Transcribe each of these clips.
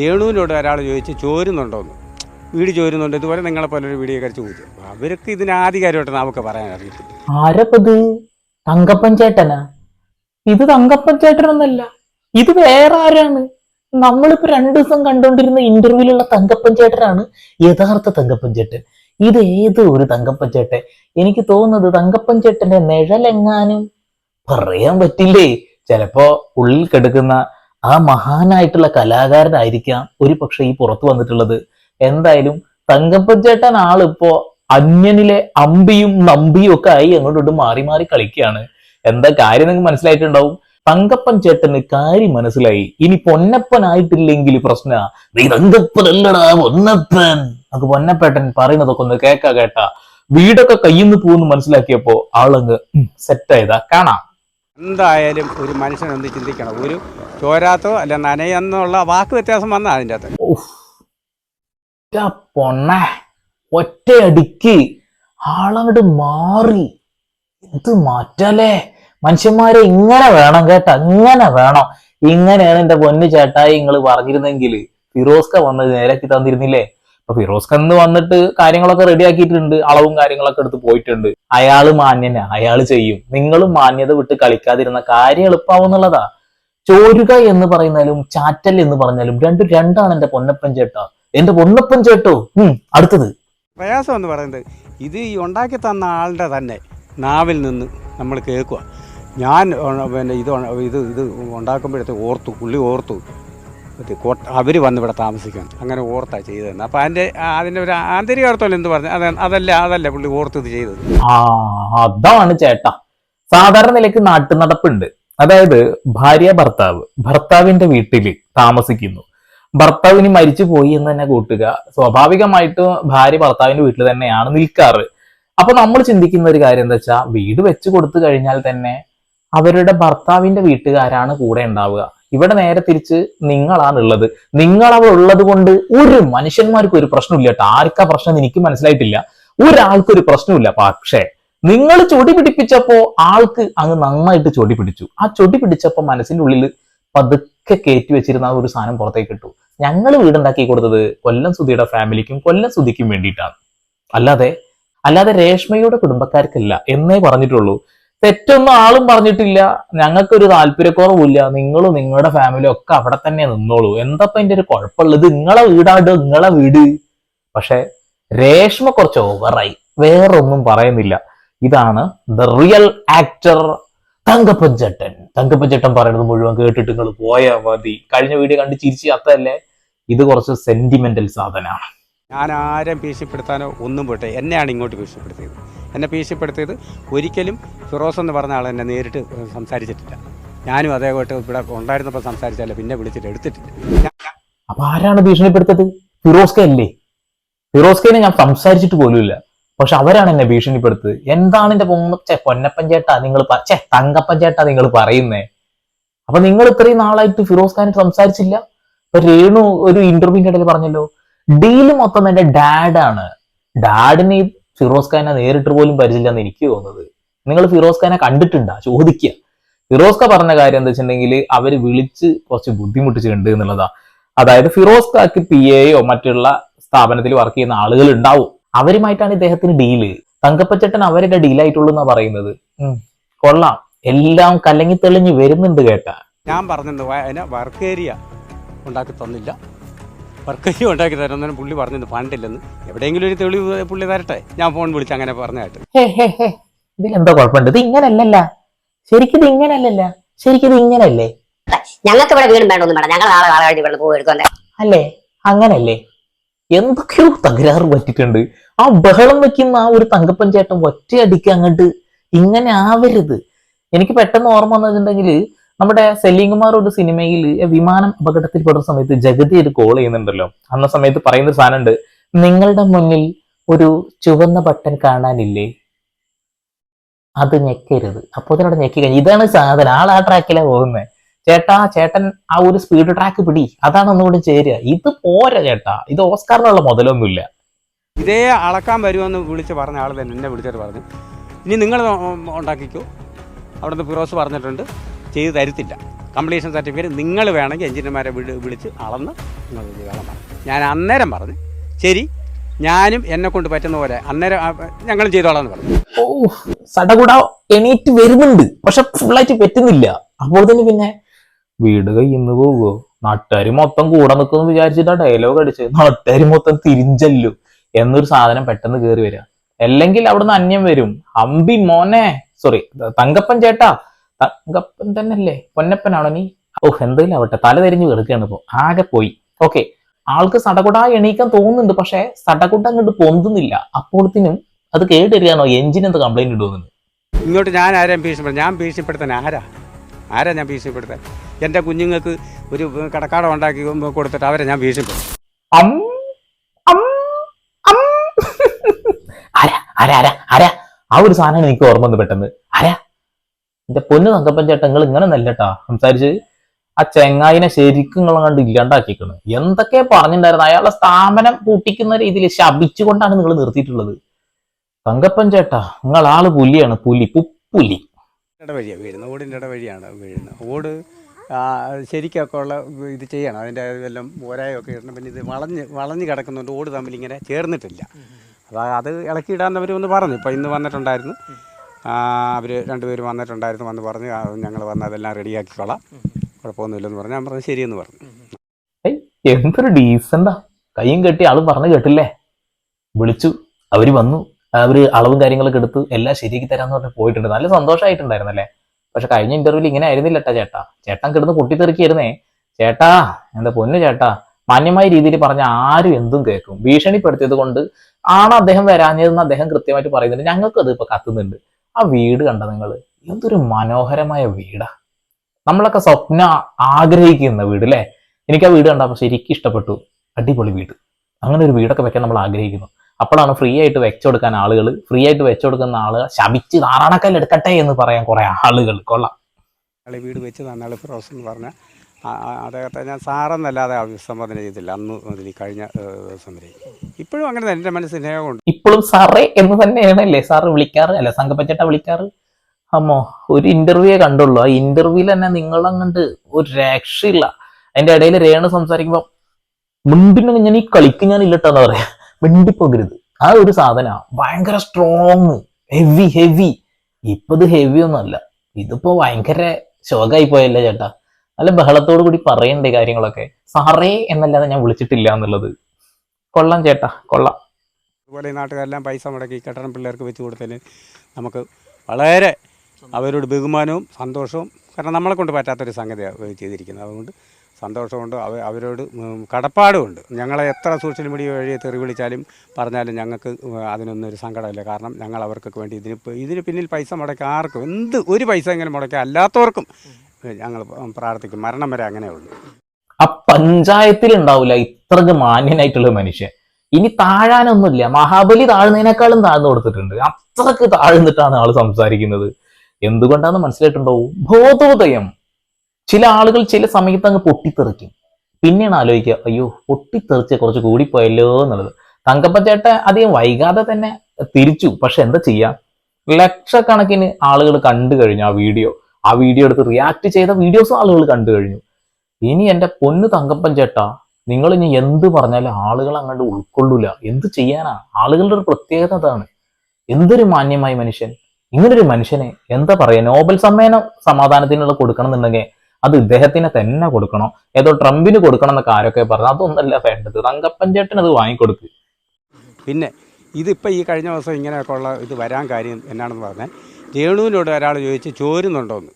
രേണുവിനോട് ഒരാൾ ചോദിച്ച് ചോരുന്നുണ്ടോന്ന് വീട് ചോരുന്നുണ്ട്. ഇതുപോലെ നിങ്ങളെ പോലെ ഒരു വീഡിയോ കഴിച്ച് ചോദിച്ചു. അവർക്ക് ഇതിന് ആധികാരമായിട്ട് നമുക്ക് പറയാൻ അറിയത്തില്ല. ആരപ്പത്? തങ്കപ്പൻ ചേട്ടനാ? ഇത് തങ്കപ്പൻ ചേട്ടനൊന്നല്ല. ഇത് വേറെ ആരാണ്? നമ്മളിപ്പോ രണ്ടു ദിവസം കണ്ടുകൊണ്ടിരുന്ന ഇന്റർവ്യൂലുള്ള തങ്കപ്പൻ ചേട്ടനാണ് യഥാർത്ഥ തങ്കപ്പൻ ചേട്ടൻ. ഇത് ഏത് ഒരു തങ്കപ്പൻ ചേട്ടൻ? എനിക്ക് തോന്നുന്നത് തങ്കപ്പൻ ചേട്ടന്റെ നിഴലെങ്ങാനും പറയാൻ പറ്റില്ലേ? ചിലപ്പോ ഉള്ളിൽ കിടക്കുന്ന ആ മഹാനായിട്ടുള്ള കലാകാരനായിരിക്കാം ഒരു പക്ഷെ ഈ പുറത്തു വന്നിട്ടുള്ളത്. എന്തായാലും തങ്കപ്പൻ ചേട്ടൻ ആളിപ്പോ അന്യനിലെ അമ്പിയും നമ്പിയും ഒക്കെ ആയി അങ്ങോട്ടോട്ട് മാറി മാറി കളിക്കുകയാണ്. എന്താ കാര്യം നിങ്ങൾക്ക് മനസ്സിലായിട്ടുണ്ടാവും? തങ്കപ്പൻ ചേട്ടന് കാര്യം മനസ്സിലായി. ഇനി പൊന്നപ്പനായിട്ടില്ലെങ്കിൽ പ്രശ്ന. നീ തങ്കപ്പനല്ലടാ പൊന്നപ്പൻ. നമുക്ക് പൊന്നപ്പേട്ടൻ പറയുന്നതൊക്കെ ഒന്ന് കേക്കാ കേട്ടാ. വീടൊക്കെ കയ്യിൽ നിന്ന് പോകുന്നു മനസ്സിലാക്കിയപ്പോ ആളങ്ങ് സെറ്റായതാ കാണാം. എന്തായാലും ഒരു മനുഷ്യൻ എന്ത് ചിന്തിക്കണം. ഒരു ചോരാത്തോ അല്ല നനയെന്നുള്ള വാക്ക് വ്യത്യാസം വന്ന അതിന്റെ അകത്ത്. പൊണ്ണേ. ഒറ്റയടിക്ക് ആളങ്ങോട്ട് മാറി. ഇത് മാറ്റല്ലേ? മനുഷ്യന്മാരെ ഇങ്ങനെ വേണം കേട്ടാ ഇങ്ങനെ വേണം. ഇങ്ങനെയാണ് എന്റെ പൊന്നു ചേട്ടായി നിങ്ങൾ പറഞ്ഞിരുന്നെങ്കിൽ ഫിറോസ്ക വന്നത് നേരാക്കി തന്നിരുന്നില്ലേ? അപ്പൊ ഫിറോസ് ഖാൻ വന്നിട്ട് കാര്യങ്ങളൊക്കെ റെഡി ആക്കിയിട്ടുണ്ട്. അളവും കാര്യങ്ങളൊക്കെ എടുത്ത് പോയിട്ടുണ്ട്. അയാൾ മാന്യന. അയാൾ ചെയ്യും. നിങ്ങളും മാന്യത വിട്ട് കളിക്കാതിരുന്ന കാര്യം എളുപ്പാവുന്നുള്ളതാ ചോരുക എന്ന് പറയുന്നാലും ചാറ്റൽ എന്ന് പറഞ്ഞാലും രണ്ടും രണ്ടാണ് എന്റെ പൊന്നപ്പൻ ചേട്ടാ. എന്റെ പൊന്നപ്പൻ ചേട്ടോ. ഉം അടുത്തത്. പ്രയാസം എന്ന് പറയുന്നത് ഇത് ഈ ഉണ്ടാക്കി തന്ന ആളുടെ തന്നെ നാവിൽ നിന്ന് നമ്മൾ കേൾക്കുക. ഞാൻ പിന്നെ ഇത് ഇത് ഇത് ഉണ്ടാക്കുമ്പോഴത്തെ ഓർത്തു പുള്ളി ഓർത്തു. അവർ വന്ന് ഇവിടെ താമസിക്കാൻ അങ്ങനെ ഓർത്താ ചെയ്തതെന്ന്. അപ്പം അതിന്റെ അതിന്റെ ഒരു ആന്തരിക അർത്ഥമല്ല എന്ത് പറഞ്ഞു? അത് അതല്ല അതല്ല പുള്ളി ഓർത്ത് ഇത് ചെയ്തത്. ആ അതാണ് ചേട്ടാ. സാധാരണ നിലയ്ക്ക് നാട്ടു നടപ്പുണ്ട്. അതായത് ഭാര്യ ഭർത്താവ് ഭർത്താവിന്റെ വീട്ടിൽ താമസിക്കുന്നു. ഭർത്താവിന് മരിച്ചു പോയി എന്ന് തന്നെ കൂട്ടുക. സ്വാഭാവികമായിട്ടും ഭാര്യ ഭർത്താവിന്റെ വീട്ടിൽ തന്നെയാണ് നിൽക്കാറ്. അപ്പൊ നമ്മൾ ചിന്തിക്കുന്ന ഒരു കാര്യം എന്താ വെച്ചാൽ വീട് വെച്ചു കൊടുത്തു കഴിഞ്ഞാൽ തന്നെ അവരുടെ ഭർത്താവിന്റെ വീട്ടുകാരാണ് കൂടെ ഉണ്ടാവുക. ഇവിടെ നേരെ തിരിച്ച് നിങ്ങളാണ് ഉള്ളത് നിങ്ങൾ അവിടെ ഉള്ളത് കൊണ്ട് ഒരു മനുഷ്യന്മാർക്കും ഒരു പ്രശ്നമില്ല കേട്ടോ. ആർക്കാ പ്രശ്നം എനിക്ക് മനസ്സിലായിട്ടില്ല. ഒരാൾക്കൊരു ഒരു പ്രശ്നമില്ല. പക്ഷേ നിങ്ങൾ ചൊടി പിടിപ്പിച്ചപ്പോ ആൾക്ക് അങ്ങ് നന്നായിട്ട് ചൊടി പിടിച്ചു. ആ ചൊടി പിടിച്ചപ്പോ മനസ്സിന്റെ ഉള്ളിൽ പതുക്കെ കയറ്റി വെച്ചിരുന്ന ആ ഒരു സാധനം പുറത്തേക്ക് ഇട്ടു. ഞങ്ങൾ വീടുണ്ടാക്കി കൊടുത്തത് കൊല്ലം സുധിയുടെ ഫാമിലിക്കും കൊല്ലം സുധിക്കും വേണ്ടിയിട്ടാണ്. അല്ലാതെ അല്ലാതെ രേഷ്മയുടെ കുടുംബക്കാർക്കല്ല എന്നേ പറഞ്ഞിട്ടുള്ളൂ. തെറ്റൊന്നും ആളും പറഞ്ഞിട്ടില്ല. ഞങ്ങൾക്കൊരു താല്പര്യക്കുറവില്ല നിങ്ങളും നിങ്ങളുടെ ഫാമിലിയും ഒക്കെ അവിടെ തന്നെ നിന്നോളൂ. എന്തപ്പ എന്റെ ഒരു കുഴപ്പമുള്ളത്? നിങ്ങളെ വീടാണ്ട് നിങ്ങളെ വീട്? പക്ഷെ രേഷ്മ കുറച്ച് ഓവറായി വേറൊന്നും പറയുന്നില്ല. ഇതാണ് ദ റിയൽ ആക്ടർ തങ്കപ്പഞ്ചട്ടൻ തങ്കപ്പഞ്ചട്ടൻ പറയുന്നത് മുഴുവൻ കേട്ടിട്ട് നിങ്ങൾ പോയാൽ മതി. കഴിഞ്ഞ വീഡിയോ കണ്ട് ചിരിച്ച് അത്തല്ലേ ഇത് കുറച്ച് സെന്റിമെന്റൽ സാധനമാണ്. ഞാൻ ആരെയും ഭീഷണിപ്പെടുത്താനോ ഒന്നും പോട്ടെ. എന്നെയാണ് ഇങ്ങോട്ട് ഭീഷണിപ്പെടുത്തിയത്. എന്നെ ഭീഷണിപ്പെടുത്തിയത് ഒരിക്കലും ഫിറോസ് എന്ന് പറഞ്ഞ ആൾ എന്നെ നേരിട്ട് സംസാരിച്ചിട്ടില്ല. ഞാനും അതേപോലെ ഇവിടെ ഉണ്ടായിരുന്നപ്പോൾ സംസാരിച്ചല്ല പിന്നെ വിളിച്ചിട്ട് എടുത്തിട്ടില്ല. അപ്പൊ ആരാണ് ഭീഷണിപ്പെടുത്തത്? ഫിറോസ്ക അല്ലേ? ഫിറോസ്കനെ ഞാൻ സംസാരിച്ചിട്ട് പോലുമില്ല. പക്ഷെ അവരാണ് എന്നെ ഭീഷണിപ്പെടുത്തത്. എന്താണ് എന്റെ പൊന്ന ചെ പൊന്നപ്പൻ ചേട്ടാ നിങ്ങൾ ചേ തങ്കപ്പൻ ചേട്ടാ നിങ്ങൾ പറയുന്നേ? അപ്പൊ നിങ്ങൾ ഇത്രയും നാളായിട്ട് ഫിറോസ് ഖാനായിട്ട് സംസാരിച്ചില്ല? ഇപ്പൊ രേണു ഒരു ഇന്റർവ്യൂവിന്റെ ഇടയിൽ പറഞ്ഞല്ലോ ഡീൽ മൊത്തം എന്റെ ഡാഡാണ് ഡാഡിന് ഈ ഫിറോസ് ഖാനെ നേരിട്ട് പോലും പരിചയമില്ലെന്ന് എനിക്ക് തോന്നുന്നത്. നിങ്ങൾ ഫിറോസ് ഖാനെ കണ്ടിട്ടുണ്ടാ? ചോദിക്കുക ഫിറോസ് ഖാൻ പറഞ്ഞ കാര്യം എന്താ വെച്ചിട്ടുണ്ടെങ്കിൽ അവർ വിളിച്ച് കുറച്ച് ബുദ്ധിമുട്ടിച്ചിട്ടുണ്ട് എന്നുള്ളതാ. അതായത് ഫിറോസ് ഖാക്ക് പി എയോ മറ്റുള്ള സ്ഥാപനത്തിൽ വർക്ക് ചെയ്യുന്ന ആളുകൾ ഉണ്ടാവും. അവരുമായിട്ടാണ് ഇദ്ദേഹത്തിന് ഡീൽ. തങ്കപ്പച്ചേട്ടൻ അവരുടെ ഡീലായിട്ടുള്ളൂ എന്നാ പറയുന്നത്. കൊള്ളാം. എല്ലാം കലങ്ങി തെളിഞ്ഞ് വരുന്നുണ്ട് കേട്ടാ. ഞാൻ പറഞ്ഞിട്ടുണ്ട് വർക്ക് ഏരിയ ഉണ്ടാക്കി തന്നില്ല. വർക്ക് ഏരിയ ഉണ്ടാക്കി തരുന്നതിന് പുള്ളി പറഞ്ഞിരുന്നു ഫണ്ടില്ലെന്ന് എവിടെയെങ്കിലും ഒരു തെളിവ് പുള്ളി തരട്ടെ. ഞാൻ ഫോൺ വിളിച്ച് അങ്ങനെ പറഞ്ഞായിട്ട്. ഇതിലെന്തോ കുഴപ്പമുണ്ട്? ഇത് ഇങ്ങനല്ലല്ല. ശരിക്കും ഇത് ഇങ്ങനല്ലല്ല. ശരിക്കും ഇത് ഇങ്ങനല്ലേ? ഞങ്ങൾക്ക് ഇവിടെ വീടും വേണ്ട ഒന്നും വേണ്ട. ഞങ്ങൾ നാളെ നാളെ കഴിഞ്ഞ് ഇവിടെ പോകും എടുക്കാൻ അല്ലേ? അങ്ങനല്ലേ? എന്തൊക്കെയോ തകരാറ് പറ്റിയിട്ടുണ്ട്. ആ ബഹളം വെക്കുന്ന ആ ഒരു തങ്കപ്പൻ ചേട്ടൻ ഒറ്റയടിക്ക് അങ്ങോട്ട് ഇങ്ങനെ ആവരുത്. എനിക്ക് പെട്ടെന്ന് ഓർമ്മ വന്നിട്ടുണ്ടെങ്കിൽ നമ്മുടെ സെല്ലിംഗുമാർ ഒരു സിനിമയിൽ വിമാനം അപകടത്തിൽ പെടുന്ന സമയത്ത് ജഗതി ഒരു കോൾ ചെയ്യുന്നുണ്ടല്ലോ. അന്ന സമയത്ത് പറയുന്ന സാധനമുണ്ട്. നിങ്ങളുടെ മുന്നിൽ ഒരു ചുവന്ന ബട്ടൺ കാണാനില്ലേ? അത് ഞെക്കരുത്. അപ്പോൾ അതിനോട് ഞെക്കി കഴിഞ്ഞു. ഇതാണ് സാധനം. ആൾ ആ ട്രാക്കിലാണ് പോകുന്നത് ചേട്ടാ ചേട്ടൻ ആ ഒരു സ്പീഡ് ട്രാക്ക് പിടി. അതാണ് ഒന്നുകൂടി ചേരുക. ഇത് പോരാ ചേട്ടാ. ഇത് ഓസ്കാറിനുള്ള മുതലൊന്നുമില്ല. ഇതേ അളക്കാൻ വരുമെന്ന് വിളിച്ച് പറഞ്ഞ ആൾ തന്നെ എന്നെ വിളിച്ചിട്ട് പറഞ്ഞു. ഇനി നിങ്ങൾ ഉണ്ടാക്കിക്കോ. അവിടുന്ന് ഫിറോസ് പറഞ്ഞിട്ടുണ്ട്. ചെയ്ത് തരത്തില്ല. കംപ്ലീഷൻ സർട്ടിഫിക്കറ്റ് നിങ്ങൾ വേണമെങ്കിൽ എഞ്ചിനീയർമാരെ വിളി വിളിച്ച് അളന്ന് നിങ്ങൾ വേണം ഞാൻ അന്നേരം പറഞ്ഞു ശരി ഞാനും എന്നെ കൊണ്ട് പറ്റുന്ന പോലെ അന്നേരം ഞങ്ങളും ചെയ്തോളാം പറഞ്ഞു. ഓ സടകുട എണീറ്റ് വരുന്നുണ്ട്. പക്ഷെ ഫുള്ളായിട്ട് പറ്റുന്നില്ല. അപ്പോൾ തന്നെ പിന്നെ വീട് കയ്യിന്ന് പോകുമോ നാട്ടുകാർ മൊത്തം കൂടെ നിൽക്കുമെന്ന് വിചാരിച്ചിട്ടാ ഡയലോഗ് അടിച്ച് നാട്ടുകാർ മൊത്തം തിരിഞ്ചല്ലു എന്നൊരു സാധനം പെട്ടെന്ന് കയറി വരിക അല്ലെങ്കിൽ അവിടുന്ന് അന്യം വരും. അമ്പി മോനെ സോറി തങ്കപ്പൻ ചേട്ടാ തങ്കപ്പൻ തന്നെയല്ലേ പൊന്നപ്പനാണോ നീ ഓഹ് എന്തെങ്കിലും ആവട്ടെ തല തിരിഞ്ഞു കിടക്കുകയാണ് ഇപ്പോ ആകെ പോയി ഓക്കെ ആൾക്ക് സടകുട എണീക്കാൻ തോന്നുന്നുണ്ട് പക്ഷെ സടകുട അങ്ങോട്ട് പൊന്തുന്നില്ല അപ്പോഴത്തേനും അത് കേട്ടിരിക്കാനോ എഞ്ചിൻ എന്ത് കംപ്ലൈന്റ് ഇടുമെന്ന് ഇങ്ങോട്ട് ഞാൻ ആരെയും ഭീഷണിപ്പെടുത്തും ഞാൻ ഭീഷണിപ്പെടുത്താൻ ആരാ ആരാ ഞാൻ ഭീഷണിപ്പെടുത്താൻ എന്റെ കുഞ്ഞുങ്ങൾക്ക് ഒരു കടക്കാടം ഉണ്ടാക്കി കൊടുത്തിട്ട് അവരെ ഞാൻ ഭീഷണിപ്പെടുത്തും ആരാ ആരാ ആരാ ആ ഒരു സാധനമാണ് എനിക്ക് ഓർമ്മ വന്ന് പെട്ടെന്ന് ആരാ എന്റെ പൊന്ന് തങ്കപ്പൻ ചേട്ടൻ നിങ്ങൾ ഇങ്ങനെ നല്ലട്ടാ സംസാരിച്ച് ആ ചെങ്ങായിനെ ശരിക്കും നിങ്ങൾ കണ്ട് ഇല്ലാണ്ടാക്കിക്കണ് എന്തൊക്കെ പറഞ്ഞിട്ടുണ്ടായിരുന്നു? അയാളെ സ്ഥാപനം പൂട്ടിക്കുന്ന രീതിയിൽ ശബിച്ചുകൊണ്ടാണ് നിങ്ങൾ നിർത്തിയിട്ടുള്ളത്. തങ്കപ്പൻ ചേട്ടാ നിങ്ങൾ ആൾ പുലിയാണ് പുലി പുപ്പുലി ഇടവഴിയാണ് വീഴുന്നത്? ഓടിന്റെ ഇടവഴിയാണ് വീഴുന്നത്. ഓട് ശരിക്കൊക്കെ ഉള്ള ഇത് ചെയ്യണം. അതിന്റെ എല്ലാം ഓരായൊക്കെ ഇടണം. പിന്നെ ഇത് വളഞ്ഞ് വളഞ്ഞ് കിടക്കുന്നുണ്ട്. ഓട് തമ്മിൽ ഇങ്ങനെ ചേർന്നിട്ടില്ല. അപ്പോൾ അത് ഇളക്കിയിടാൻ അവർ ഒന്ന് പറഞ്ഞു. ഇപ്പോൾ ഇന്ന് വന്നിട്ടുണ്ടായിരുന്നു. അവർ രണ്ടുപേരും വന്നിട്ടുണ്ടായിരുന്നു വന്ന് പറഞ്ഞ് ഞങ്ങൾ വന്ന് അതെല്ലാം റെഡിയാക്കിക്കോളാം. കുഴപ്പമൊന്നുമില്ലെന്ന് പറഞ്ഞു. ഞാൻ പറഞ്ഞു ശരിയെന്ന് പറഞ്ഞു. എന്തൊരു ഡീസന്റാ കയ്യും കെട്ടി ആൾ പറഞ്ഞു കേട്ടില്ലേ? വിളിച്ചു. അവർ വന്നു. അവർ അളവും കാര്യങ്ങളൊക്കെ എടുത്ത് എല്ലാം ശരിയാക്കി തരാന്ന് പറഞ്ഞ് പോയിട്ടുണ്ട്. നല്ല സന്തോഷമായിട്ടുണ്ടായിരുന്നല്ലേ പക്ഷെ കഴിഞ്ഞ ഇന്റർവ്യൂവിൽ ഇങ്ങനെ ആയിരുന്നില്ല ട്ടാ ചേട്ടാ. ചേട്ടൻ കിടന്ന് പൊട്ടിത്തെറിക്കായിരുന്നേ. ചേട്ടാ എന്താ പൊന്നു ചേട്ടാ. മാന്യമായ രീതിയിൽ പറഞ്ഞ ആരും എന്തും കേൾക്കും. ഭീഷണിപ്പെടുത്തിയത് കൊണ്ട് ആണ് അദ്ദേഹം വരാഞ്ഞതെന്ന് അദ്ദേഹം കൃത്യമായിട്ട് പറയുന്നുണ്ട്. ഞങ്ങൾക്കത് ഇപ്പൊ കത്തുന്നുണ്ട്. ആ വീട് കണ്ട നിങ്ങൾ എന്തൊരു മനോഹരമായ വീടാ. നമ്മളൊക്കെ സ്വപ്ന ആഗ്രഹിക്കുന്ന വീട് അല്ലേ എനിക്ക് ആ വീട് കണ്ടപ്പോൾ ശരിക്കും ഇഷ്ടപ്പെട്ടു. അടിപൊളി വീട്. അങ്ങനെ ഒരു വീടൊക്കെ വെക്കാൻ നമ്മൾ ആഗ്രഹിക്കുന്നു. അപ്പോഴാണ് ഫ്രീ ആയിട്ട് വെച്ചു കൊടുക്കാൻ ആളുകൾ ഫ്രീ ആയിട്ട് വെച്ചു കൊടുക്കുന്ന ആളുകൾ ശപിച്ച് ധാരാണക്കല്ല് എടുക്കട്ടെ എന്ന് പറയാൻ കുറെ ആളുകൾ. കൊള്ളാം. വീട് വെച്ച് തന്നാൾ ഫിറോസ് എന്ന് പറഞ്ഞ ആ- ആ- അദ്ദേഹത്തെ ഞാൻ സാറെന്നല്ലാതെ അഭിസംബോധന ചെയ്തില്ല. അന്ന് മുതൽ കഴിഞ്ഞ ദിവസം വരെ. ഇപ്പോഴും അങ്ങനെ തന്നെ. എന്റെ മനസ്സിൽ സ്നേഹമുണ്ട്. ഇപ്പോഴും സാറേ എന്ന് തന്നെയാണല്ലേ സാറ് വിളിക്കാറ്? അല്ല സംഘപ്പച്ചേട്ട വിളിക്കാറ്? അമ്മോ ഒരു ഇന്റർവ്യൂ കണ്ടുള്ളൂ. ആ ഇന്റർവ്യൂവിൽ തന്നെ നിങ്ങളങ്ങണ്ട് ഒരു രക്ഷയില്ല. അതിന്റെ ഇടയിൽ രേണു സംസാരിക്കുമ്പോ മുണ്ടിനെ ഞാൻ ഈ കളിക്ക് ഞാൻ ഇല്ലട്ടെന്ന് പറയാ. മിണ്ടിപ്പോകരുത്. ആ ഒരു സാധന. ഭയങ്കര സ്ട്രോങ് ഹെവി ഹെവി ഇപ്പത് ഹെവി ഒന്നും അല്ല ഇതിപ്പോ ഭയങ്കര ശോകായി പോയല്ലേ ചേട്ടാ? നല്ല ബഹളത്തോടു കൂടി പറയണ്ടേ കാര്യങ്ങളൊക്കെ. സാറേ എന്നല്ലാതെ ഞാൻ വിളിച്ചിട്ടില്ല എന്നുള്ളത്. കൊള്ളാം ചേട്ടാ കൊള്ളാം. അതുപോലെ ഈ നാട്ടുകാരെല്ലാം പൈസ മുടക്കി കെട്ടണം പിള്ളേർക്ക് വെച്ച് കൊടുത്തതിന് നമുക്ക് വളരെ അവരോട് ബഹുമാനവും സന്തോഷവും കാരണം നമ്മളെ കൊണ്ട് പറ്റാത്തൊരു സംഗതിയാണ് ചെയ്തിരിക്കുന്നത്. അതുകൊണ്ട് സന്തോഷമുണ്ട്. അവ അവരോട് കടപ്പാടുമുണ്ട്. ഞങ്ങളെ എത്ര സോഷ്യൽ മീഡിയ വഴി തെറി വിളിച്ചാലും പറഞ്ഞാലും ഞങ്ങൾക്ക് അതിനൊന്നും ഒരു സങ്കടമില്ല. കാരണം ഞങ്ങൾ അവർക്കൊക്കെ വേണ്ടി ഇതിന് ഇതിന് പിന്നിൽ പൈസ മുടക്കി ആർക്കും എന്ത് ഒരു പൈസ എങ്കിലും മുടക്കി അല്ലാത്തവർക്കും ഞങ്ങൾ പ്രാർത്ഥിക്കും. മരണം വരെ അങ്ങനെ ഉള്ളൂ. ആ പഞ്ചായത്തിൽ ഉണ്ടാവില്ല. ഇത്രക്ക് മാന്യനായിട്ടുള്ള മനുഷ്യൻ. ഇനി താഴാനൊന്നുമില്ല. മഹാബലി താഴ്ന്നതിനേക്കാളും താഴ്ന്നു കൊടുത്തിട്ടുണ്ട്. അത്രയ്ക്ക് താഴ്ന്നിട്ടാണ് ആൾ സംസാരിക്കുന്നത്. എന്തുകൊണ്ടാന്ന് മനസ്സിലായിട്ടുണ്ടോ? ബോധോദയം. ചില ആളുകൾ ചില സമയത്ത് അങ്ങ് പൊട്ടിത്തെറിക്കും. പിന്നെയാണ് ആലോചിക്കുക അയ്യോ പൊട്ടിത്തെറിച്ച് കുറച്ച് കൂടിപ്പോയല്ലോ എന്നുള്ളത്. തങ്കപ്പച്ചേട്ട അധികം വൈകാതെ തന്നെ തിരിച്ചു. പക്ഷെ എന്താ ചെയ്യാ? ലക്ഷക്കണക്കിന് ആളുകൾ കണ്ടു കഴിഞ്ഞു ആ വീഡിയോ. ആ വീഡിയോ എടുത്ത് റിയാക്ട് ചെയ്ത വീഡിയോസും ആളുകൾ കണ്ടു കഴിഞ്ഞു. ഇനി എന്റെ പൊന്ന് തങ്കപ്പൻ ചേട്ടാ നിങ്ങൾ ഇനി എന്ത് പറഞ്ഞാലും ആളുകൾ അങ്ങോട്ട് ഉൾക്കൊള്ളൂല. എന്ത് ചെയ്യാനാ? ആളുകളുടെ ഒരു പ്രത്യേകത അതാണ്. എന്തൊരു മാന്യമായ മനുഷ്യൻ? ഇങ്ങനൊരു മനുഷ്യനെ എന്താ പറയാ? നോബൽ സമ്മേളനം സമാധാനത്തിനുള്ള കൊടുക്കണം എന്നുണ്ടെങ്കിൽ അത് ഇദ്ദേഹത്തിന് തന്നെ കൊടുക്കണം. ഏതോ ട്രംപിന് കൊടുക്കണം എന്നൊക്കെ ആരൊക്കെ പറഞ്ഞു. അതൊന്നല്ല വേണ്ടത്. തങ്കപ്പൻ ചേട്ടൻ അത് വാങ്ങിക്കൊടുക്ക്. പിന്നെ ഇതിപ്പോൾ ഈ കഴിഞ്ഞ ദിവസം ഇങ്ങനെയൊക്കെ ഉള്ള ഇത് വരാൻ കാര്യം എന്നാണെന്ന് പറഞ്ഞാൽ രേണുവിനോട് ഒരാൾ ചോദിച്ച് ചോരുന്നുണ്ടോന്ന്.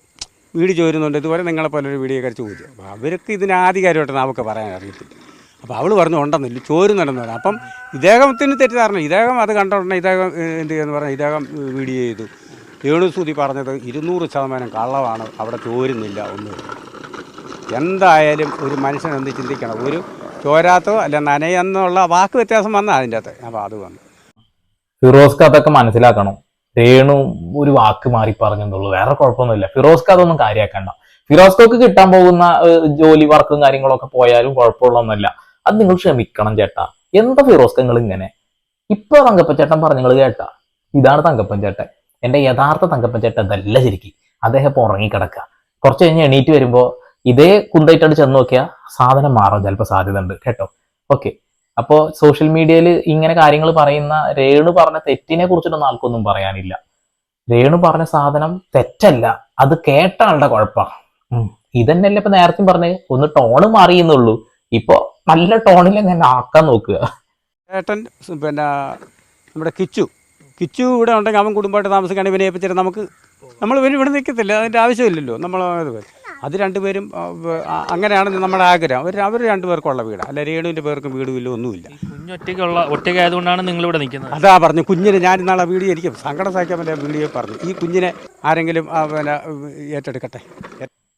വീട് ചോരുന്നുണ്ട് ഇതുപോലെ നിങ്ങളെ പോലെ ഒരു വീഡിയോ കഴിച്ച് ചോദിച്ചു അപ്പോൾ അവർക്ക് ഇതിന് ആധികാരമായിട്ട് നമുക്ക് പറയാൻ അറിയത്തില്ല. അപ്പോൾ അവൾ പറഞ്ഞു ഉണ്ടെന്നില്ല ചോരുന്നുണ്ടെന്ന് പറഞ്ഞു. അപ്പം ഇദ്ദേഹത്തിന് തെറ്റിദ്ധാരണ ഇദ്ദേഹം അത് കണ്ടോണ്ടേ ഇദ്ദേഹം എന്ത് ചെയ്യുന്നു പറഞ്ഞാൽ ഇദ്ദേഹം വീഡിയോ ചെയ്തു. രേണുസൂതി പറഞ്ഞത് ഇരുന്നൂറ് ശതമാനം കള്ളമാണ് അവിടെ ചോരുന്നില്ല ഒന്നും. എന്തായാലും ഒരു മനുഷ്യൻ എന്ത് ചിന്തിക്കണം? ഒരു ചോരാത്തോ അല്ല നനയെന്നുള്ള വാക്ക് വ്യത്യാസം വന്നാൽ അതിന്റെ അകത്ത്. അപ്പോൾ അത് വന്നു. ഫിറോസ്ക്ക് അതൊക്കെ മനസ്സിലാക്കണം. രേണു ഒരു വാക്ക് മാറി പറഞ്ഞെന്നുള്ളൂ. വേറെ കുഴപ്പമൊന്നുമില്ല. ഫിറോസ്ക്ക് അതൊന്നും കാര്യമാക്കണ്ട ഫിറോസ്കോക്ക് കിട്ടാൻ പോകുന്ന ജോലി വർക്കും കാര്യങ്ങളൊക്കെ പോയാലും കുഴപ്പമുള്ളൊന്നുമല്ല. അത് നിങ്ങൾ ക്ഷമിക്കണം ചേട്ടാ. എന്താ ഫിറോസ്ക നിങ്ങൾ ഇങ്ങനെ? ഇപ്പൊ തങ്കപ്പൻ ചേട്ടൻ പറഞ്ഞു നിങ്ങൾ കേട്ടാ? ഇതാണ് തങ്കപ്പൻ ചേട്ടൻ. എന്റെ യഥാർത്ഥ തങ്കപ്പൻ ചേട്ടൻ അതല്ല ശരിക്കും. അദ്ദേഹം ഇപ്പൊ ഉറങ്ങിക്കിടക്കുക കുറച്ച് കഴിഞ്ഞ് എണീറ്റ് വരുമ്പോ ഇതേ കുന്തായിട്ടാണ് ചെന്ന് നോക്കിയാൽ സാധനം മാറാൻ ചിലപ്പോൾ സാധ്യത ഉണ്ട് കേട്ടോ? ഓക്കെ അപ്പോൾ സോഷ്യൽ മീഡിയയിൽ ഇങ്ങനെ കാര്യങ്ങൾ പറയുന്ന രേണു പറഞ്ഞ തെറ്റിനെ കുറിച്ചിട്ടൊന്നും ആൾക്കൊന്നും പറയാനില്ല. രേണു പറഞ്ഞ സാധനം തെറ്റല്ല. അത് കേട്ട ആളുടെ കുഴപ്പമാണ് ഇതന്നെയല്ലേ ഇപ്പൊ നേരത്തെ പറഞ്ഞ്? ഒന്ന് ടോണ് മാറിയെന്നുള്ളൂ ഇപ്പൊ നല്ല ടോണിൽ എങ്ങനെ ആക്കാൻ നോക്കുക. ഏട്ടൻ പിന്നെ നമ്മുടെ കിച്ചു. കിച്ചു ഇവിടെ ഉണ്ടെങ്കിൽ അവൻ കുടുംബമായിട്ട് താമസിക്കുകയാണെങ്കിൽ ഇവനെ ഏൽപ്പിച്ചിട്ട് നമുക്ക് നമ്മൾ ഇവിടെ നിൽക്കത്തില്ല. അതിന്റെ ആവശ്യമില്ലല്ലോ. നമ്മൾ അത് രണ്ടുപേരും അങ്ങനെയാണ് നമ്മുടെ ആഗ്രഹം. അവർ അവർ രണ്ടുപേർക്കുള്ള വീടാണ് അല്ല രേണുവിന്റെ പേർക്കും വീടും ഒന്നുമില്ല. ഈ കുഞ്ഞൊറ്റയ്ക്കുള്ള ഒറ്റയ്ക്കായതുകൊണ്ടാണ് നിങ്ങൾ ഇവിടെ നിൽക്കുന്നത്. അതാ പറഞ്ഞു കുഞ്ഞിനെ ഞാൻ ഇന്നാളെ വീഡിയോ എനിക്ക് സങ്കടം സഹിക്കാൻ പറ്റിയ വീഡിയോ പറഞ്ഞു. ഈ കുഞ്ഞിനെ ആരെങ്കിലും പിന്നെ ഏറ്റെടുക്കട്ടെ?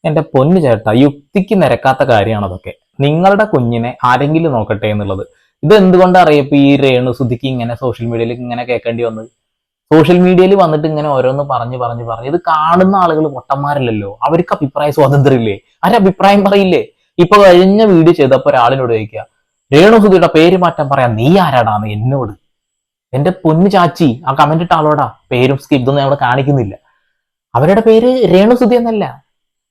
എന്റെ പൊന്നു ചേട്ടാ യുക്തിക്ക് നിരക്കാത്ത കാര്യമാണ് അതൊക്കെ. നിങ്ങളുടെ കുഞ്ഞിനെ ആരെങ്കിലും നോക്കട്ടെ എന്നുള്ളത്. ഇത് എന്തുകൊണ്ട് അറിയപ്പോ ഈ രേണു സുധിക്ക് ഇങ്ങനെ സോഷ്യൽ മീഡിയയിൽ ഇങ്ങനെ കേൾക്കേണ്ടി വന്നത്? സോഷ്യൽ മീഡിയയിൽ വന്നിട്ട് ഇങ്ങനെ ഓരോന്ന് പറഞ്ഞു പറഞ്ഞു പറഞ്ഞു. ഇത് കാണുന്ന ആളുകൾ പൊട്ടന്മാരല്ലല്ലോ. അവർക്ക് അഭിപ്രായ ആരെ അഭിപ്രായം പറയില്ലേ? ഇപ്പൊ കഴിഞ്ഞ വീഡിയോ ചെയ്തപ്പോ ഒരാളിനോട് ചോദിക്കുക രേണു സുധിയുടെ പേര് മാറ്റാൻ പറയാം നീ ആരാടാന്ന് എന്നോട്. എന്റെ പൊന്നു ചാച്ചി ആ കമന്റ് ഇട്ട ആളോടാ. പേരും സ്കിപ്പ് ഇതൊന്നും അവിടെ കാണിക്കുന്നില്ല. അവരുടെ പേര് രേണു എന്നല്ല.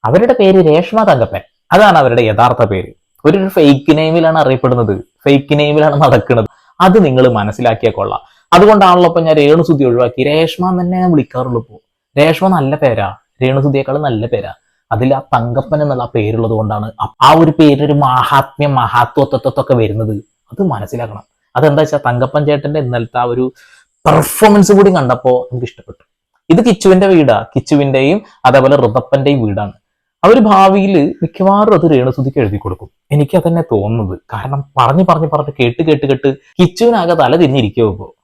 അവരുടെ പേര് രേഷ്മ തങ്കപ്പൻ. അതാണ് അവരുടെ യഥാർത്ഥ പേര്. ഒരു ഫേക്ക് നെയിമിലാണ് അറിയപ്പെടുന്നത്. ഫേക്ക് നെയിമിലാണ് നടക്കുന്നത്. അത് നിങ്ങൾ മനസ്സിലാക്കിയ കൊള്ളാം. അതുകൊണ്ടാണല്ലോ ഇപ്പൊ ഞാൻ രേണുസുതി ഒഴിവാക്കി. രേഷ്മ തന്നെ ഞാൻ വിളിക്കാറുള്ളൂ ഇപ്പോ. രേഷ്മ നല്ല പേരാ. രേണുസുതിയേക്കാളും നല്ല പേരാ. അതിൽ ആ തങ്കപ്പൻ എന്നുള്ള ആ പേരുള്ളത് കൊണ്ടാണ് ആ- ഒരു പേരൊരു മഹാത്മ്യം മഹാത്വത്വത്വത്തൊക്കെ വരുന്നത്. അത് മനസ്സിലാക്കണം. അതെന്താ വെച്ചാൽ തങ്കപ്പൻ ചേട്ടന്റെ ഇന്നലത്തെ ആ ഒരു പെർഫോമൻസ് കൂടി കണ്ടപ്പോ നമുക്ക് ഇഷ്ടപ്പെട്ടു ഇത് കിച്ചുവിന്റെ വീടാ. കിച്ചുവിന്റെയും അതേപോലെ ഋതപ്പന്റെയും വീടാണ്. അവർ ഭാവിയിൽ മിക്കവാറും അത് രേണുസുതിക്ക് എഴുതി കൊടുക്കും. എനിക്ക് അതന്നെ തോന്നുന്നത്. കാരണം പറഞ്ഞു പറഞ്ഞു പറഞ്ഞ് കേട്ട് കേട്ട് കേട്ട് കിച്ചുവിനാകെ തല തിരിഞ്ഞിരിക്കുമോ ഇപ്പോ.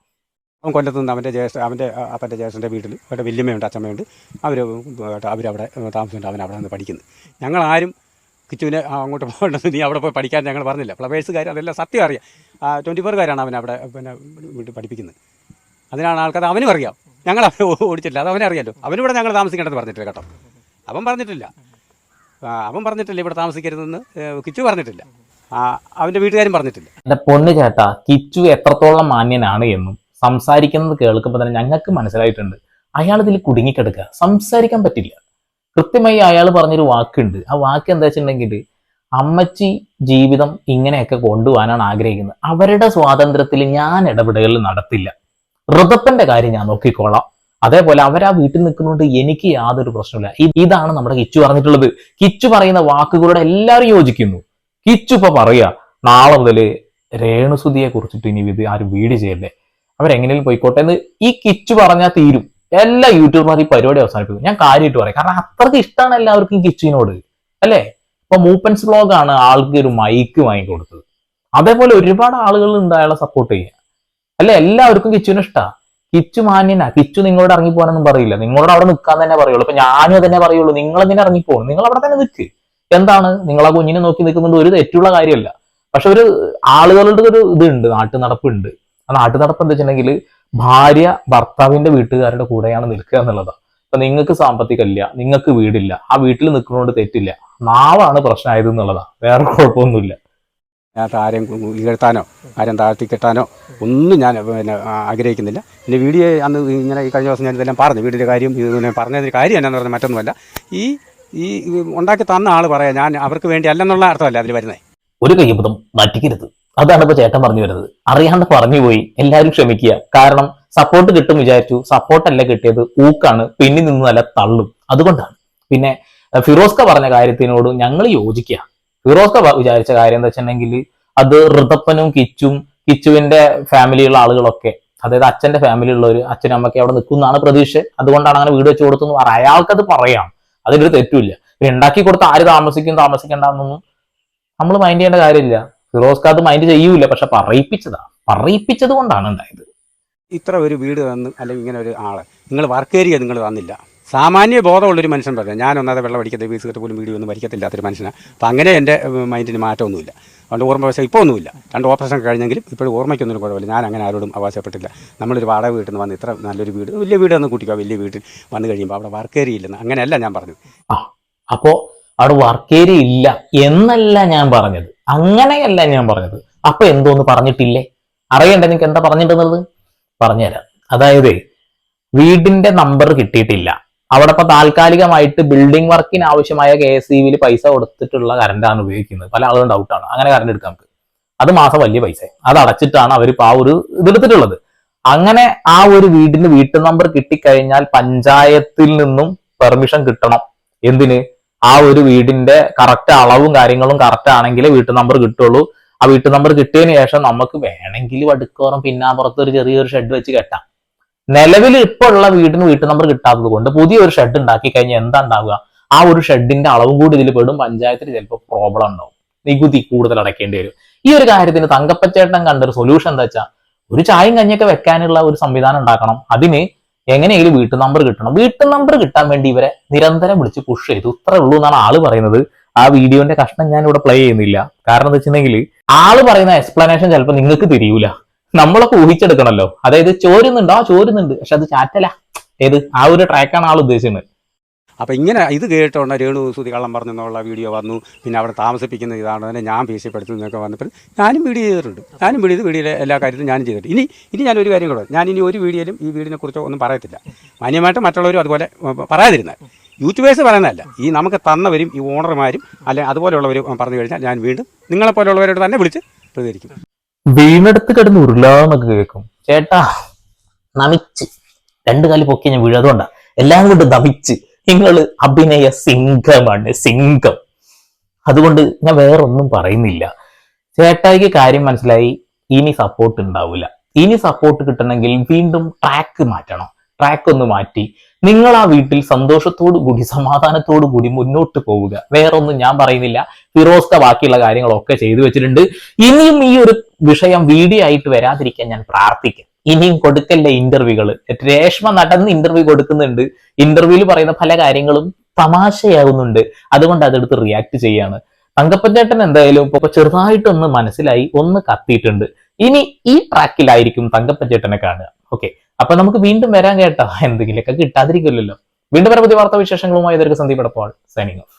അവൻ കൊല്ലത്ത് നിന്ന് അവന്റെ ജ്യേഷ്ഠ അവന്റെ അപ്പന്റെ ജ്യേഷ്ഠന്റെ വീട്ടിൽ അവരുടെ വല്യമ്മയുണ്ട് അച്ഛമ്മയുണ്ട്. അവർ അവരവിടെ താമസിച്ചുണ്ട് അവൻ അവിടെ നിന്ന് പഠിക്കുന്നു. ഞങ്ങളാരും കിച്ചുവിനെ അങ്ങോട്ട് പോകേണ്ടത് നീ അവിടെ പോയി പഠിക്കാൻ ഞങ്ങൾ പറഞ്ഞില്ല. പ്ലവേഴ്സുകാർ അതെല്ലാം സത്യം അറിയാം. ട്വന്റി ഫോറുകാരാണ് അവൻ അവിടെ പിന്നെ വീട്ടിൽ പഠിപ്പിക്കുന്നത്. അതിനാണ് ആൾക്കാർ അവനും അറിയാം. ഞങ്ങൾ ഓടിച്ചില്ല അത് അവനെ അറിയാമല്ലോ അവനിവിടെ ഞങ്ങൾ താമസിക്കേണ്ടത് പറഞ്ഞിട്ടില്ല കേട്ടോ. അവൻ പറഞ്ഞിട്ടില്ല. അവൻ പറഞ്ഞിട്ടില്ല ഇവിടെ താമസിക്കരുതെന്ന് കിച്ചു പറഞ്ഞിട്ടില്ല. അവന്റെ വീട്ടുകാരും പറഞ്ഞിട്ടില്ല. എന്റെ പൊണ്ണു ചേട്ടാ കിച്ചു എത്രത്തോളം മാന്യനാണ് എന്നും. സംസാരിക്കുന്നത് കേൾക്കുമ്പോൾ തന്നെ ഞങ്ങൾക്ക് മനസ്സിലായിട്ടുണ്ട്. അയാൾ ഇതിൽ കുടുങ്ങിക്കിടക്കുക. സംസാരിക്കാൻ പറ്റില്ല. കൃത്യമായി അയാൾ പറഞ്ഞൊരു വാക്കുണ്ട്. ആ വാക്ക് എന്താ വെച്ചിട്ടുണ്ടെങ്കിൽ അമ്മച്ചി ജീവിതം ഇങ്ങനെയൊക്കെ കൊണ്ടുപോകാനാണ് ആഗ്രഹിക്കുന്നത്. അവരുടെ സ്വാതന്ത്ര്യത്തിൽ ഞാൻ ഇടപെടലുകൾ നടത്തില്ല. ഋതപ്പന്റെ കാര്യം ഞാൻ നോക്കിക്കോളാം. അതേപോലെ അവരാ വീട്ടിൽ നിൽക്കുന്നതുകൊണ്ട് എനിക്ക് യാതൊരു പ്രശ്നമില്ല ഇതാണ് നമ്മുടെ കിച്ചു പറഞ്ഞിട്ടുള്ളത്. കിച്ചു പറയുന്ന വാക്കുകളോട് എല്ലാവരും യോജിക്കുന്നു. കിച്ചു ഇപ്പൊ പറയുക നാളെ മുതൽ രേണുസുതിയെ കുറിച്ചിട്ട് ഇനി ഇത് ആരും വീട് ചെയ്യല്ലേ അവരെങ്ങനെയും പോയിക്കോട്ടെ എന്ന് ഈ കിച്ചു പറഞ്ഞാൽ തീരും. എല്ലാ യൂട്യൂബർമാർ ഈ പരിപാടി അവസാനിപ്പിക്കും. ഞാൻ കാര്യമായിട്ട് പറയാം. കാരണം അത്രയ്ക്ക് ഇഷ്ടമാണ് എല്ലാവർക്കും കിച്ചിനോട് അല്ലേ? ഇപ്പൊ മൂപ്പൻസ് ബ്ലോഗാണ് ആൾക്ക് ഒരു മൈക്ക് വാങ്ങിക്കൊടുത്തത് അതേപോലെ ഒരുപാട് ആളുകൾ ഉണ്ട് അയാളെ സപ്പോർട്ട് ചെയ്യുക അല്ലെ? എല്ലാവർക്കും കിച്ചുവിന് ഇഷ്ടാ. കിച്ചു മാന്യനാ. കിച്ചു നിങ്ങളോട് ഇറങ്ങി പോകാനൊന്നും പറയില്ല. നിങ്ങളോട് അവിടെ നിൽക്കാൻ തന്നെ പറയുള്ളൂ. ഇപ്പൊ ഞാനും തന്നെ പറയുള്ളൂ. നിങ്ങൾ എന്തിനാ ഇറങ്ങിപ്പോകും നിങ്ങൾ അവിടെ തന്നെ നിൽക്ക്. എന്താണ്? നിങ്ങൾ ആ കുഞ്ഞിനെ നോക്കി നിൽക്കുന്നുണ്ട് ഒരു തെറ്റുള്ള കാര്യമല്ല. പക്ഷെ ഒരു ആളുകളുടെ ഒരു ഇതുണ്ട് നാട്ടു നടപ്പുണ്ട് നാട്ടു നടപ്പ് എന്താ വെച്ചിട്ടുണ്ടെങ്കിൽ ഭാര്യ ഭർത്താവിന്റെ വീട്ടുകാരുടെ കൂടെയാണ് നിൽക്കുക എന്നുള്ളതാണ് ഇപ്പൊ നിങ്ങൾക്ക് സാമ്പത്തികമില്ല നിങ്ങൾക്ക് വീടില്ല ആ വീട്ടിൽ നിൽക്കുന്നതുകൊണ്ട് തെറ്റില്ല. നാവാണ് പ്രശ്നമായത് എന്നുള്ളതാണ് വേറെ കുഴപ്പമൊന്നുമില്ല. ഞാൻ ആരെയും ഉയർത്താനോ ആരെയും താഴ്ത്തി കെട്ടാനോ ഒന്നും ഞാൻ പിന്നെ ആഗ്രഹിക്കുന്നില്ല. പിന്നെ വീഡിയോ അന്ന് ഇങ്ങനെ ഈ കഴിഞ്ഞ ദിവസം ഞാൻ ഇതെല്ലാം പറഞ്ഞു. വീടിന്റെ കാര്യം ഇത് പിന്നെ പറഞ്ഞതിന് കാര്യം എന്നാന്ന് പറഞ്ഞാൽ മറ്റൊന്നുമല്ല. ഈ ഈ ഈ ഉണ്ടാക്കി തന്ന ആൾ പറയാം ഞാൻ അവർക്ക് വേണ്ടി അല്ലെന്നുള്ള അർത്ഥമല്ല അതിൽ വരുന്നത് ഒരു കയ്യബദ്ധം നട്ടിക്കരുത് അതാണ് ഇപ്പൊ ചേട്ടൻ പറഞ്ഞു വരുന്നത്. അറിയാണ്ട് പറഞ്ഞു പോയി എല്ലാവരും ക്ഷമിക്കുക. കാരണം സപ്പോർട്ട് കിട്ടും വിചാരിച്ചു. സപ്പോർട്ടല്ല കിട്ടിയത്. ഊക്കാണ്. പിന്നിൽ നിന്ന് നല്ല തള്ളും. അതുകൊണ്ടാണ്. പിന്നെ ഫിറോസ്ക പറഞ്ഞ കാര്യത്തിനോട് ഞങ്ങൾ യോജിക്കുക. ഫിറോസ്ക വിചാരിച്ച കാര്യം എന്താ വെച്ചിട്ടുണ്ടെങ്കിൽ അത് ഋതപ്പനും കിച്ചും കിച്ചുവിന്റെ ഫാമിലിയുള്ള ആളുകളൊക്കെ അതായത് അച്ഛന്റെ ഫാമിലി ഉള്ളവർ അച്ഛനും അമ്മയ്ക്ക് അവിടെ നിൽക്കുന്നതാണ് പ്രതീക്ഷ. അതുകൊണ്ടാണ് അങ്ങനെ വീട് വെച്ച് കൊടുത്തു പറയാം അയാൾക്കത് പറയാം. അതിലൊരു തെറ്റുമില്ല. ഉണ്ടാക്കി കൊടുത്ത ആര് താമസിക്കും താമസിക്കേണ്ടെന്നൊന്നും നമ്മൾ മൈൻഡ് ചെയ്യേണ്ട കാര്യമില്ല. ഫിറോസ്ക്ക് ഖാദ് മൈൻഡ് ചെയ്യൂല പക്ഷെ പറയിപ്പിച്ചതാ. പറയിപ്പിച്ചത് കൊണ്ടാണ് ഉണ്ടായത്. ഇത്ര ഒരു വീട് തന്ന് അല്ലെങ്കിൽ ഇങ്ങനെ ഒരു ആൾ. നിങ്ങൾ വർക്ക് ഏരിയ നിങ്ങൾ തന്നില്ല. സാമാന്യ ബോധമുള്ളൊരു മനുഷ്യൻ പറഞ്ഞു ഞാൻ ഒന്നാതെ വെള്ളം അടിക്കത്തില്ല വീസ് കെട്ട് പോലും വീഡിയോ ഒന്നും വരിക്കത്തില്ലാത്തൊരു മനുഷ്യനാണ് അപ്പം അങ്ങനെ എന്റെ മൈൻഡിന് മാറ്റമൊന്നുമില്ല. അതുകൊണ്ട് ഓർമ്മ പക്ഷേ ഇപ്പോൾ ഒന്നുമില്ല. രണ്ട് ഓപ്പറേഷൻ കഴിഞ്ഞെങ്കിലും ഇപ്പോഴും ഓർമ്മയ്ക്കൊന്നും കുഴപ്പമില്ല. ഞാൻ അങ്ങനെ ആരോടും അവകാശപ്പെട്ടില്ല. നമ്മളൊരു വാടക വീട്ടിൽ നിന്ന് വന്ന് ഇത്ര നല്ലൊരു വീട് വലിയ വീട് ഒന്ന് കൂട്ടിക്കോ വലിയ വീട്ടിൽ വന്ന് കഴിയുമ്പോൾ അവിടെ വർക്ക് ഏരിയ ഇല്ലെന്ന്. അങ്ങനെയല്ല ഞാൻ പറഞ്ഞു അപ്പോൾ അവിടെ വർക്ക് ഏരിയ ഇല്ല എന്നല്ല ഞാൻ പറഞ്ഞത്. അങ്ങനെയല്ല ഞാൻ പറഞ്ഞത്. അപ്പൊ എന്തോന്ന് പറഞ്ഞിട്ടില്ലേ? അറിയണ്ടേ നിങ്ങൾക്ക് എന്താ പറഞ്ഞിട്ടുള്ളത്? പറഞ്ഞുതരാം. അതായത് വീടിന്റെ നമ്പർ കിട്ടിയിട്ടില്ല. അവിടെ ഇപ്പൊ താൽക്കാലികമായിട്ട് ബിൽഡിംഗ് വർക്കിന് ആവശ്യമായ കെ എസ് ഇ പൈസ കൊടുത്തിട്ടുള്ള കറണ്ടാണ് ഉപയോഗിക്കുന്നത്. പല ആളുകളും ഡൗട്ടാണ് അങ്ങനെ കറണ്ട് എടുക്കാം നമുക്ക്. അത് മാസം വലിയ പൈസ അത് അടച്ചിട്ടാണ് അവരിപ്പോ ആ ഒരു ഇതെടുത്തിട്ടുള്ളത് അങ്ങനെ ആ ഒരു വീടിന് വീട്ടു നമ്പർ കിട്ടിക്കഴിഞ്ഞാൽ പഞ്ചായത്തിൽ നിന്നും പെർമിഷൻ കിട്ടണം. എന്തിന്? ആ ഒരു വീടിന്റെ കറക്റ്റ് അളവും കാര്യങ്ങളും കറക്റ്റ് ആണെങ്കിലേ വീട്ടു നമ്പർ കിട്ടുള്ളൂ. ആ വീട്ടു നമ്പർ കിട്ടിയതിന് ശേഷം നമുക്ക് വേണമെങ്കിൽ വടുക്കോറും പിന്നാപ്പുറത്ത് ഒരു ചെറിയൊരു ഷെഡ് വെച്ച് കെട്ടാം. നിലവിൽ ഇപ്പോൾ ഉള്ള വീടിന് വീട്ടു നമ്പർ കിട്ടാത്തത് കൊണ്ട് പുതിയൊരു ഷെഡ് ഉണ്ടാക്കി കഴിഞ്ഞാൽ എന്താ ഉണ്ടാവുക? ആ ഒരു ഷെഡിന്റെ അളവും കൂടി ഇതിൽ പെടും പഞ്ചായത്തിൽ ചിലപ്പോൾ പ്രോബ്ലം ഉണ്ടാവും. നികുതി കൂടുതൽ അടയ്ക്കേണ്ടി വരും. ഈ ഒരു കാര്യത്തിന് തങ്കപ്പച്ചേട്ടൻ കണ്ട ഒരു സൊല്യൂഷൻ എന്താ വെച്ചാൽ ഒരു ചായയും കഞ്ഞിയൊക്കെ വെക്കാനുള്ള ഒരു സംവിധാനം ഉണ്ടാക്കണം. അതിന് എങ്ങനെയെങ്കിലും വീട്ടു നമ്പർ കിട്ടണം. വീട്ടു നമ്പർ കിട്ടാൻ വേണ്ടി ഇവരെ നിരന്തരം വിളിച്ച് പുഷ് ചെയ്തു. ഇത്രേ ഉള്ളൂ എന്നാണ് ആൾ പറയുന്നത്. ആ വീഡിയോന്റെ കഷ്ണം ഞാൻ ഇവിടെ പ്ലേ ചെയ്യുന്നില്ല. കാരണം എന്താ വെച്ചിട്ടുണ്ടെങ്കിൽ ആൾ പറയുന്ന എക്സ്പ്ലനേഷൻ ചിലപ്പോൾ നിങ്ങൾക്ക് തിരിയൂല. നമ്മളൊക്കെ ഊഹിച്ചെടുക്കണല്ലോ. അതായത് ചോരുന്നുണ്ടോ. ആ ചോരുന്നുണ്ട്. പക്ഷെ അത് ചാറ്റല. ഏത്? ആ ഒരു ട്രാക്കാണ് ആൾ ഉദ്ദേശിക്കുന്നത്. അപ്പോൾ ഇങ്ങനെ ഇത് കേട്ടോണ്ട് രേണു സുതി കള്ളം പറഞ്ഞെന്നുള്ള വീഡിയോ വന്നു. പിന്നെ അവിടെ താമസിപ്പിക്കുന്ന ഇതാണ് തന്നെ ഞാൻ ഭീഷണിപ്പെടുത്തുന്നു എന്നൊക്കെ വന്നപ്പോൾ ഞാനും വീഡിയോ ചെയ്തിട്ടുണ്ട്. ഞാനും വീഡിയോ ചെയ്ത് വീഡിയോയിലെ എല്ലാ കാര്യത്തിലും ഞാനും ചെയ്തിട്ടുണ്ട്. ഇനി ഇനി ഞാനൊരു കാര്യം കൂടെ ഞാൻ ഇനി ഒരു വീഡിയോയിലും ഈ വീടിനെ കുറിച്ചോ ഒന്നും പറയത്തില്ല. മാന്യമായിട്ട് മറ്റുള്ളവരും അതുപോലെ പറയാതിരുന്നാൽ. യൂട്യൂബേഴ്സ് പറയുന്നതല്ല. ഈ നമുക്ക് തന്നവരും ഈ ഓണർമാരും അല്ലെ അതുപോലെയുള്ളവരും പറഞ്ഞു കഴിഞ്ഞാൽ ഞാൻ വീണ്ടും നിങ്ങളെപ്പോലെയുള്ളവരോട് തന്നെ വിളിച്ച് പ്രതികരിക്കും. വീണെടുത്ത് കിടന്ന് ഉരുളാന്നൊക്കെ കേൾക്കും. ചേട്ടാ നമിച്ച്. രണ്ടു കാലി പൊക്കി ഞാൻ വീഴും എല്ലാം കൊണ്ട് നമിച്ച്. നിങ്ങൾ അഭിനയ സിംഹമാണ് സിംഗം. അതുകൊണ്ട് ഞാൻ വേറൊന്നും പറയുന്നില്ല. ചേട്ടായിക്ക് കാര്യം മനസ്സിലായി ഇനി സപ്പോർട്ട് ഉണ്ടാവില്ല ഇനി സപ്പോർട്ട് കിട്ടണമെങ്കിൽ വീണ്ടും ട്രാക്ക് മാറ്റണം. ട്രാക്ക് ഒന്ന് മാറ്റി. നിങ്ങൾ ആ വീട്ടിൽ സന്തോഷത്തോടു കൂടി സമാധാനത്തോടു കൂടി മുന്നോട്ട് പോവുക. വേറൊന്നും ഞാൻ പറയുന്നില്ല. ഫിറോസ്ത ബാക്കിയുള്ള കാര്യങ്ങളൊക്കെ ചെയ്തു വെച്ചിട്ടുണ്ട്. ഇനിയും ഈ ഒരു വിഷയം വീഡിയോ ആയിട്ട് വരാതിരിക്കാൻ ഞാൻ പ്രാർത്ഥിക്കാം ഇനിയും കൊടുക്കല്ല ഇന്റർവ്യൂകൾ രേഷ്മ നടന്ന് ഇന്റർവ്യൂ കൊടുക്കുന്നുണ്ട്. ഇന്റർവ്യൂവിൽ പറയുന്ന പല കാര്യങ്ങളും തമാശയാകുന്നുണ്ട്. അതുകൊണ്ട് അതെടുത്ത് റിയാക്ട് ചെയ്യാണ്. തങ്കപ്പൻചേട്ടൻ എന്തായാലും ഇപ്പൊ ചെറുതായിട്ടൊന്ന് മനസ്സിലായി ഒന്ന് കത്തിയിട്ടുണ്ട്. ഇനി ഈ ട്രാക്കിലായിരിക്കും തങ്കപ്പൻചേട്ടനെ കാണുക. ഓക്കെ അപ്പൊ നമുക്ക് വീണ്ടും വരാൻ കേട്ടോ. എന്തെങ്കിലുമൊക്കെ കിട്ടാതിരിക്കില്ലല്ലോ വീണ്ടും പുതിയ വാർത്താ വിശേഷങ്ങളുമായി ഇതൊരു സന്ദീപ് എടപ്പാൾ സൈനിങ് ഓഫ്